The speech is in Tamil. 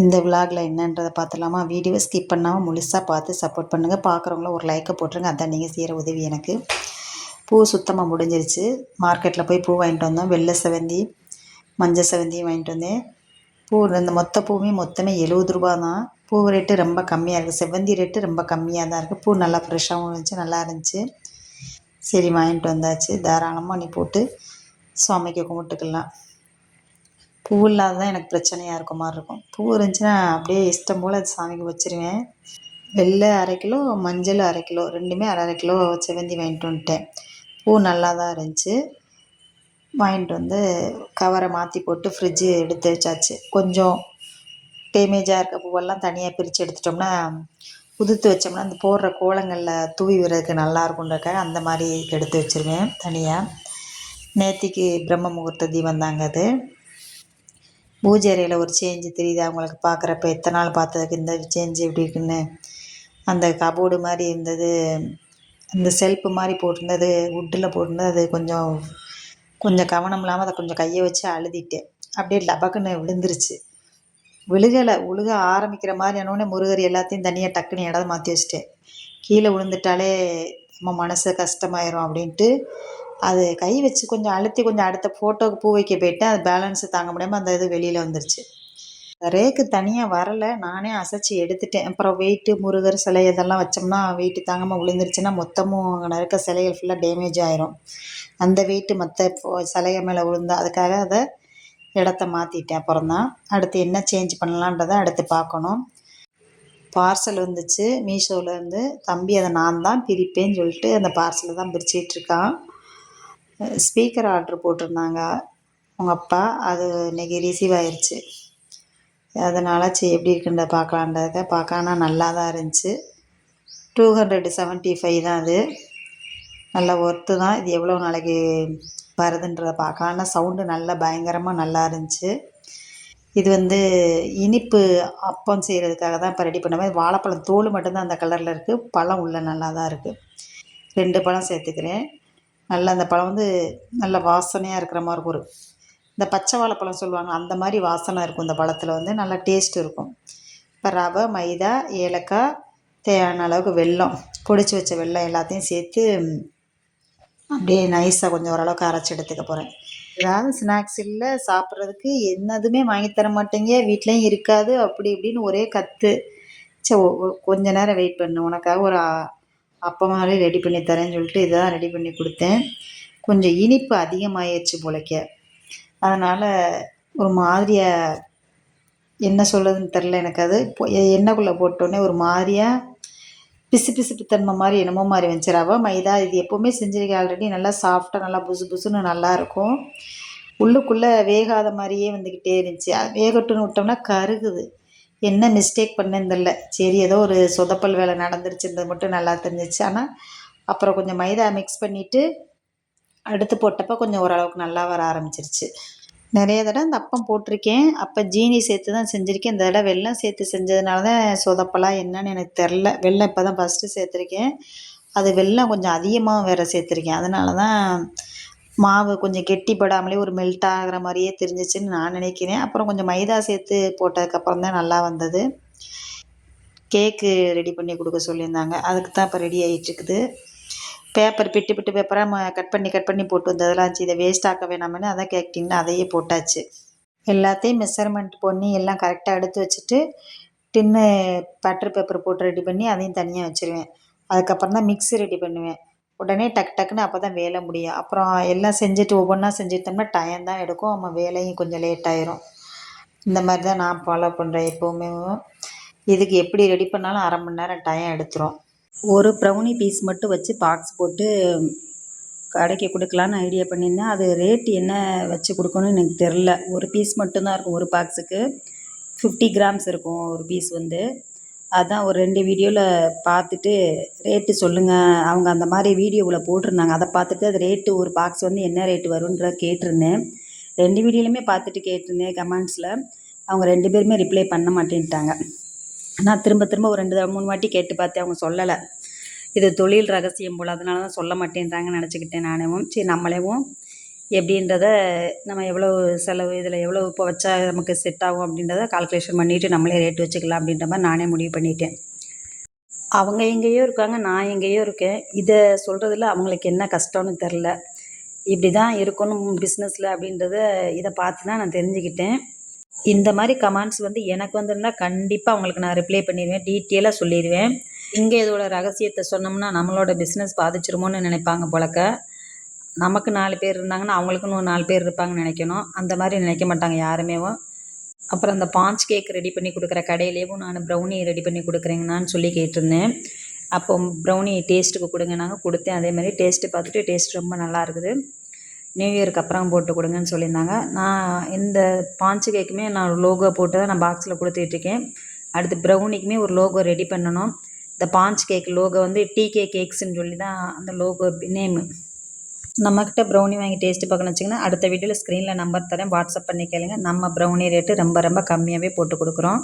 இந்த விலாகில் என்னன்றதை பார்த்துலாமா வீடியோ ஸ்கிப் பண்ணாமல் முழுசாக பார்த்து சப்போர்ட் பண்ணுங்கள் பார்க்குறவங்கள ஒரு லைக்கை போட்டுருங்க. அதான் நீங்கள் செய்கிற உதவி எனக்கு. பூ சுத்தமாக முடிஞ்சிருச்சு. மார்க்கெட்டில் போய் பூ வாங்கிட்டு வந்தோம். வெள்ளை செவந்தி மஞ்சள் செவந்தியும் வாங்கிட்டு வந்தேன். பூ இந்த மொத்த பூவுமே மொத்தமே எழுபது ரூபா தான். பூ ரேட்டு ரொம்ப கம்மியாக இருக்குது செவ்வந்தி ரேட்டு ரொம்ப கம்மியாக தான் இருக்குது பூ நல்லா ஃப்ரெஷ்ஷாகவும் இருந்துச்சு நல்லா இருந்துச்சு. சரி வாங்கிட்டு வந்தாச்சு. தாராளமாக நீ போட்டு சுவாமிக்கு கும்பிட்டுக்கலாம். பூ இல்லாத தான் எனக்கு பிரச்சனையாக இருக்க மாதிரி இருக்கும். பூ இருந்துச்சுன்னா அப்படியே இஷ்டம் போல் அது சாமிக்கு வச்சுருவேன். வெள்ளை அரை கிலோ மஞ்சள் அரை கிலோ ரெண்டுமே அரை அரை கிலோ செவந்தி வாங்கிட்டு வந்துட்டேன். பூ நல்லா தான் இருந்துச்சு. வாங்கிட்டு வந்து கவரை மாற்றி போட்டு ஃப்ரிட்ஜு எடுத்து வச்சாச்சு. கொஞ்சம் டேமேஜாக இருக்க பூவெல்லாம் தனியாக பிரித்து எடுத்துட்டோம்னா உதுத்து வச்சோம்னா அந்த போடுற கோலங்களில் தூவி விடுறதுக்கு நல்லா இருக்குன்றக்காக அந்த மாதிரி எடுத்து வச்சுருவேன் தனியாக நேத்திக்கு பிரம்ம முகூர்த்த தீபம் தாங்க அது. பூஜை அறையில் ஒரு சேஞ்சு தெரியுது? அவங்களுக்கு பார்க்குறப்ப எத்தனை நாள் பார்த்ததுக்கு இந்த சேஞ்சு எப்படி இருக்குன்னு. அந்த கபோர்டு மாதிரி இருந்தது. இந்த செல்ஃபு மாதிரி போட்டிருந்தது. வுட்டில் போட்டிருந்தது. அது கொஞ்சம் கொஞ்சம் கவனம் இல்லாமல் அதை கொஞ்சம் கையை வச்சு அழுதிட்டேன். அப்படியே டபக்குன்னு விழுந்துருச்சு. விழுகலை. விழுக ஆரம்பிக்கிற மாதிரி ஆனோடனே முருகர் எல்லாத்தையும் தனியாக டக்குன்னு இடத்த மாற்றி வச்சுட்டேன். கீழே விழுந்துட்டாலே நம்ம மனசு கஷ்டமாயிரும் அப்படின்ட்டு அது கை வச்சு கொஞ்சம் அழுத்தி கொஞ்சம் அடுத்த ஃபோட்டோவுக்கு பூ வைக்க போயிட்டு அது பேலன்ஸு தாங்க முடியாமல் அந்த இது வெளியில் வந்துருச்சு. ரேக்கு தனியாக வரலை நானே அசைச்சி எடுத்துட்டேன். அப்புறம் வெயிட்டு முருகர் சிலை இதெல்லாம் வச்சோம்னா வெயிட்டு தாங்காமல் விழுந்துருச்சுன்னா மொத்தமும் அங்கே இருக்க சிலைகள் ஃபுல்லாக டேமேஜ் ஆயிரும். அந்த வெயிட்டு மற்ற சிலைய மேலே விழுந்தா அதுக்காக அதை இடத்த மாற்றிட்டேன் அப்புறம் தான் அடுத்து என்ன சேஞ்ச் பண்ணலான்றதை அடுத்து பார்க்கணும். பார்சல் வந்துச்சு மீஷோவிலேருந்து தம்பி அதை நான் தான் பிரிப்பேன்னு சொல்லிட்டு அந்த பார்சலை தான் பிரிச்சிகிட்ருக்கான் ஸ்பீக்கர் ஆர்ட்ரு போட்டிருந்தாங்க. உங்கள் அப்பா அது இன்றைக்கி ரிசீவ் ஆயிடுச்சு அதனால் சரி எப்படி இருக்குன்றத பார்க்கலான்றத பார்க்க. நல்லா தான் இருந்துச்சு. டூ ஹண்ட்ரட் செவன்ட்டி ஃபைவ் தான் அது. நல்ல ஒர்த்து தான். இது எவ்வளோ நாளைக்கு வருதுன்றதை பார்க்கலாம். சவுண்டு நல்லா பயங்கரமாக நல்லா இருந்துச்சு. இது வந்து இனிப்பு அப்பம் செய்கிறதுக்காக தான் இப்போ ரெடி பண்ணுவேன் வாழைப்பழம் தோல் மட்டும்தான் அந்த கலரில் இருக்குது பழம் உள்ள நல்லா தான் இருக்குது ரெண்டு பழம் சேர்த்துக்கிறேன். நல்ல அந்த பழம் வந்து நல்ல வாசனையாக இருக்கிற மாதிரி இருக்கும். ஒரு இந்த பச்சை வாழைப்பழம் சொல்லுவாங்க அந்த மாதிரி வாசனை இருக்கும் இந்த பழத்தில் வந்து. நல்லா டேஸ்ட் இருக்கும். இப்போ ரவை மைதா ஏலக்காய் தேவையான அளவுக்கு வெல்லம் பொடிச்சு வச்ச வெல்லம் எல்லாத்தையும் சேர்த்து அப்படியே நைஸாக கொஞ்சம் ஓரளவுக்கு அரைச்சி எடுத்துக்க போகிறேன் ஏதாவது ஸ்நாக்ஸ் இல்லை சாப்பிட்றதுக்கு என்னதுமே வாங்கி தர மாட்டேங்க வீட்லேயும் இருக்காது அப்படி இப்படின்னு ஒரே கற்று சரி கொஞ்ச நேரம் வெயிட் பண்ணு. உனக்காக ஒரு அப்பமாவே ரெடி பண்ணி தரேன்னு சொல்லிட்டு இதான் ரெடி பண்ணி கொடுத்தேன். கொஞ்சம் இனிப்பு அதிகமாகிடுச்சு போலக்க. அதனால் ஒரு மாதிரியாக என்ன சொல்லுதுன்னு தெரில எனக்கு அது. எண்ணெய்க்குள்ளே போட்டோன்னே ஒரு மாதிரியாக பிசு பிசுப்பு தன்மை மாதிரி என்னமோ மாதிரி வந்துச்சு. ரவை மைதா இது எப்போவுமே செஞ்சுருக்கேன் ஆல்ரெடி நல்லா சாஃப்டாக நல்லா புசு புசுன்னு நல்லாயிருக்கும் உள்ளுக்குள்ளே வேகாத மாதிரியே வந்துக்கிட்டே இருந்துச்சு. வேகட்டுன்னு விட்டோம்னா கருகுது. என்ன மிஸ்டேக் பண்ணேன்னு தெரில சரி ஏதோ ஒரு சொதப்பல் வேலை நடந்துருச்சுன்றது மட்டும் நல்லா தெரிஞ்சிச்சு. ஆனால் அப்புறம் கொஞ்சம் மைதா மிக்ஸ் பண்ணிவிட்டு அடுத்து போட்டப்போ கொஞ்சம் ஓரளவுக்கு நல்லா வர ஆரம்பிச்சிருச்சு. நிறைய தடவை இந்த அப்பம் போட்டிருக்கேன். அப்போ ஜீனி சேர்த்து தான் செஞ்சுருக்கேன். இந்த தடவை வெள்ளம் சேர்த்து செஞ்சதுனால தான் சொதப்பலாம் என்னன்னு எனக்கு தெரில வெள்ளம் இப்போ தான் ஃபஸ்ட்டு சேர்த்துருக்கேன். அது வெள்ளம் கொஞ்சம் அதிகமாக வேறு சேர்த்துருக்கேன். அதனால தான் மாவு கொஞ்சம் கெட்டிப்படாமலே ஒரு மெல்ட் ஆகிற மாதிரியே தெரிஞ்சிச்சுன்னு நான் நினைக்கிறேன். அப்புறம் கொஞ்சம் மைதா சேர்த்து போட்டதுக்கப்புறம் தான் நல்லா வந்தது. கேக்கு ரெடி பண்ணி கொடுக்க சொல்லியிருந்தாங்க. அதுக்கு தான் இப்போ ரெடி ஆகிட்டுருக்குது பேப்பர் பிட்டு பிட்டு பேப்பராக கட் பண்ணி கட் பண்ணி போட்டு வந்ததெல்லாம் இருந்துச்சு இதை வேஸ்ட் ஆக்க வேணாமனு அதான் கேக்கிட்டிங்கன்னா அதையே போட்டாச்சு. எல்லாத்தையும் மெஷர்மெண்ட் பண்ணி எல்லாம் கரெக்டாக எடுத்து வச்சுட்டு டின்னு பட்டர் பேப்பர் போட்டு ரெடி பண்ணி அதையும் தனியாக வச்சுருவேன். அதுக்கப்புறம் தான் மிக்ஸி ரெடி பண்ணுவேன். உடனே டக் டக்குன்னு அப்போ தான் வேலை முடியும். அப்புறம் எல்லாம் செஞ்சுட்டு ஒவ்வொன்றா செஞ்சுட்டோம்னா டைம் தான் எடுக்கும். நம்ம வேலையும் கொஞ்சம் லேட் ஆயிரும். இந்த மாதிரி தான் நான் ஃபாலோ பண்ணுறேன் எப்போவுமே. இதுக்கு எப்படி ரெடி பண்ணாலும் அரை மணி நேரம் டைம் எடுத்துரும். ஒரு ப்ரௌனி பீஸ் மட்டும் வச்சு பாக்ஸ் போட்டு கடைக்கு கொடுக்கலான்னு ஐடியா பண்ணியிருந்தேன். அது ரேட் என்ன வச்சு கொடுக்கணும்னு எனக்கு தெரில ஒரு பீஸ் மட்டும்தான் இருக்கும். ஒரு பாக்ஸுக்கு ஃபிஃப்டி கிராம்ஸ் இருக்கும் ஒரு பீஸ் வந்து. அதான் ஒரு ரெண்டு வீடியோவில் பார்த்துட்டு ரேட்டு சொல்லுங்கள் அவங்க அந்த மாதிரி வீடியோவில் போட்டிருந்தாங்க. அதை பார்த்துட்டு அது ரேட்டு ஒரு பாக்ஸ் வந்து என்ன ரேட்டு வரும்ன்ற கேட்டிருந்தேன். ரெண்டு வீடியோலையுமே பார்த்துட்டு கேட்டிருந்தேன் கமெண்ட்ஸில் அவங்க ரெண்டு பேருமே ரிப்ளை பண்ண மாட்டேன்ட்டாங்க. நான் திரும்ப திரும்ப ஒரு ரெண்டு மூணு வாட்டி கேட்டு பார்த்தேன். அவங்க சொல்லலை. இது தொழில் ரகசியம் போல். அதனால தான் சொல்ல மாட்டேன்றாங்கன்னு நினச்சிக்கிட்டேன் நானேவும் சரி நம்மளேவும் எப்படின்றத நம்ம எவ்வளோ செலவு இதில் எவ்வளோ இப்போ வச்சா நமக்கு செட் ஆகும் அப்படின்றத கால்குலேஷன் பண்ணிவிட்டு நம்மளே ரேட் வச்சுக்கலாம் அப்படின்ற மாதிரி நானே முடிவு பண்ணிட்டேன். அவங்க எங்கேயோ இருக்காங்க நான் எங்கேயோ இருக்கேன். இதை சொல்கிறதுல அவங்களுக்கு என்ன கஷ்டம்னு தெரில இப்படி தான் இருக்கணும் பிஸ்னஸில் அப்படின்றத இதை பார்த்து தான் நான் தெரிஞ்சுக்கிட்டேன். இந்த மாதிரி கமெண்ட்ஸ் வந்து எனக்கு வந்திருந்தால் கண்டிப்பாக அவங்களுக்கு நான் ரிப்ளை பண்ணிடுவேன் டீட்டெயிலாக சொல்லிடுவேன். இங்கே இதோட ரகசியத்தை சொன்னோம்னா நம்மளோட பிஸ்னஸ் பாதிச்சிருமோன்னு நினைப்பாங்க போலக்க. நமக்கு நாலு பேர் இருந்தாங்கன்னா அவங்களுக்குன்னு ஒரு நாலு பேர் இருப்பாங்கன்னு நினைக்கணும். அந்த மாதிரி நினைக்க மாட்டாங்க யாருமேவும் அப்புறம் அந்த பாஞ்ச் கேக் ரெடி பண்ணி கொடுக்குற கடையிலேயும் நான் ப்ரௌனி ரெடி பண்ணி கொடுக்குறேங்கண்ணான்னு சொல்லி கேட்டிருந்தேன். அப்போ ப்ரௌனி டேஸ்ட்டுக்கு கொடுங்க. நாங்கள் கொடுத்தேன். அதே மாதிரி டேஸ்ட்டு பார்த்துட்டு டேஸ்ட் ரொம்ப நல்லா இருக்குது. நியூ இயருக்கு அப்புறம் போட்டு கொடுங்கன்னு சொல்லியிருந்தாங்க. நான் இந்த பாஞ்சு கேக்குமே நான் லோகோ போட்டு தான் நான் பாக்ஸில் கொடுத்துட்ருக்கேன் அடுத்து ப்ரௌனிக்குமே ஒரு லோகோ ரெடி பண்ணணும். இந்த பாஞ்ச் கேக் லோகோ வந்து டிகே கேக்ஸ்ன்னு சொல்லி தான் அந்த லோகோ நேமு நம்மக்கிட்ட ப்ரௌனி வாங்கி டேஸ்ட்டு பார்க்கணும் வச்சிங்கன்னா அடுத்த வீடியோவில் ஸ்க்ரீனில் நம்பர் தரேன். வாட்ஸ்அப் பண்ணி கேளுங்க. நம்ம ப்ரௌனி ரேட்டு ரொம்ப ரொம்ப கம்மியாகவே போட்டு கொடுக்குறோம்.